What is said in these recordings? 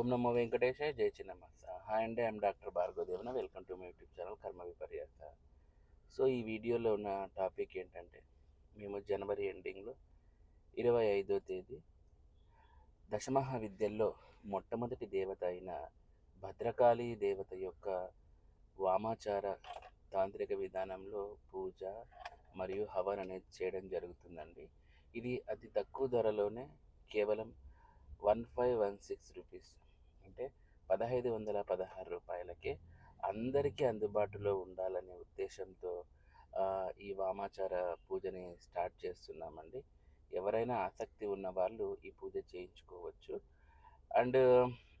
ఓం నమో వెంకటేశాయ జై చిన్నమాస హాయ్ అండి I'm doctor Bhargavadevana. Welcome to my YouTube channel కర్మ విపర్యాస. సో ఈ వీడియోలో ఉన్న టాపిక్ ఏంటంటే మేము జనవరి ఎండింగ్లో ఇరవై ఐదో తేదీ దశమహావిద్యల్లో మొట్టమొదటి దేవత అయిన భద్రకాళి దేవత యొక్క వామాచార తాంత్రిక విధానంలో పూజ మరియు హవన్ అనేది చేయడం జరుగుతుందండి. ఇది అతి తక్కువ ధరలోనే కేవలం one five one six rupees అంటే పదహైదు వందల పదహారు రూపాయలకే అందరికీ అందుబాటులో ఉండాలనే ఉద్దేశంతో ఈ వామాచార పూజని స్టార్ట్ చేస్తున్నామండి. ఎవరైనా ఆసక్తి ఉన్న వాళ్ళు ఈ పూజ చేయించుకోవచ్చు. అండ్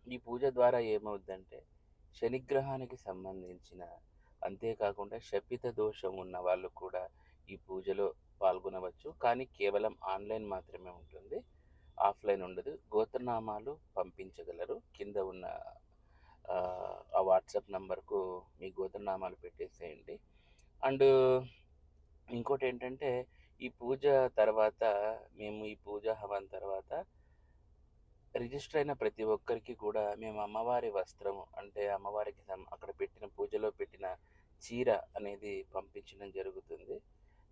ఈ పూజ ద్వారా ఏమవుద్దంటే శనిగ్రహానికి సంబంధించిన అంతేకాకుండా శపిత దోషం ఉన్న వాళ్ళు కూడా ఈ పూజలో పాల్గొనవచ్చు. కానీ కేవలం ఆన్లైన్ మాత్రమే ఉంటుంది. ఆఫ్లైన్ ఉండదు. గోత్రనామాలు పంపించగలరు. కింద ఉన్న ఆ, వాట్సాప్ నంబర్కు మీ గోత్రనామాలు పెట్టేసేయండి. అండ్ ఇంకోటి ఏంటంటే ఈ పూజ తర్వాత మేము ఈ పూజ హవన్ తర్వాత రిజిస్టర్ అయిన ప్రతి ఒక్కరికి కూడా మేము అమ్మవారి వస్త్రము అంటే అమ్మవారికి అక్కడ పెట్టిన పూజలో పెట్టిన చీర అనేది పంపించడం జరుగుతుంది.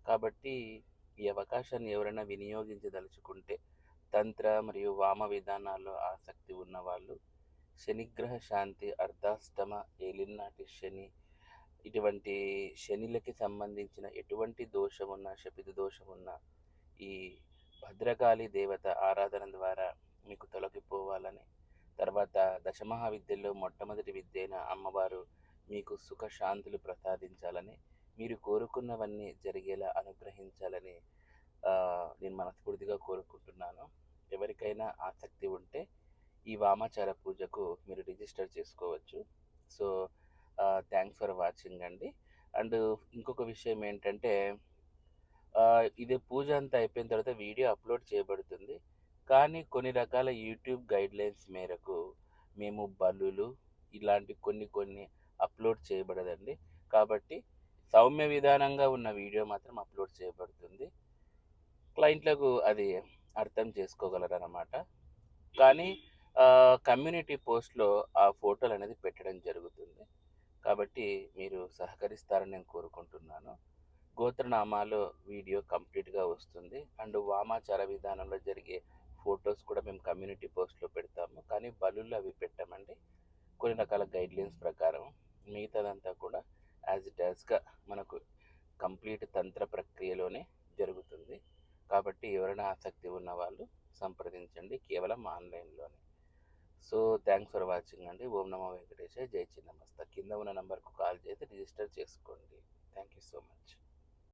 కాబట్టి ఈ అవకాశాన్ని ఎవరైనా వినియోగించదలుచుకుంటే తంత్ర మరియు వామ విధానాల్లో ఆసక్తి ఉన్నవాళ్ళు శనిగ్రహ శాంతి అర్ధాష్టమ ఏలినాటి శని ఇటువంటి శనిలకి సంబంధించిన ఎటువంటి దోషం ఉన్నా శపిత దోషం ఉన్నా ఈ భద్రకాళి దేవత ఆరాధన ద్వారా మీకు తొలగిపోవాలని తర్వాత దశమహావిద్యల్లో మొట్టమొదటి విద్య అయిన అమ్మవారు మీకు సుఖ శాంతులు ప్రసాదించాలని మీరు కోరుకున్నవన్నీ జరిగేలా అనుగ్రహించాలని నేను మనస్ఫూర్తిగా కోరుకుంటున్నాను. ఎవరికైనా ఆసక్తి ఉంటే ఈ వామాచార పూజకు మీరు రిజిస్టర్ చేసుకోవచ్చు. సో థ్యాంక్స్ ఫర్ వాచింగ్ అండి. అండ్ ఇంకొక విషయం ఏంటంటే ఇది పూజ అంతా అయిపోయిన తర్వాత వీడియో అప్లోడ్ చేయబడుతుంది. కానీ కొన్ని రకాల యూట్యూబ్ గైడ్లైన్స్ మేరకు మేము బలులు ఇలాంటి కొన్ని కొన్ని అప్లోడ్ చేయబడదండి. కాబట్టి సౌమ్య విధానంగా ఉన్న వీడియో మాత్రం అప్లోడ్ చేయబడుతుంది. క్లయింట్లకు అది అర్థం చేసుకోగలరన్నమాట. కానీ కమ్యూనిటీ పోస్ట్లో ఆ ఫోటోలు అనేది పెట్టడం జరుగుతుంది. కాబట్టి మీరు సహకరిస్తారని నేను కోరుకుంటున్నాను. గోత్రనామాలో వీడియో కంప్లీట్గా వస్తుంది. అండ్ వామాచార విధానంలో జరిగే ఫొటోస్ కూడా మేము కమ్యూనిటీ పోస్ట్లో పెడతాము. కానీ బలులు అవి పెట్టామండి. కొన్ని రకాల గైడ్లైన్స్ ప్రకారం. మిగతాదంతా కూడా యాజ్ ఇట్ యాజ్గా మనకు కంప్లీట్ తంత్ర ప్రక్రియలోనే జరుగుతుంది. కాబట్టి ఎవరైనా ఆసక్తి ఉన్న వాళ్ళు సంప్రదించండి కేవలం ఆన్లైన్లోనే. సో థ్యాంక్స్ ఫర్ వాచింగ్ అండి. ఓం నమో వెంకటేశ్వర జై చిన్నమస్త. కింద ఉన్న నంబర్కు కాల్ చేసి రిజిస్టర్ చేసుకోండి. Thank you so much.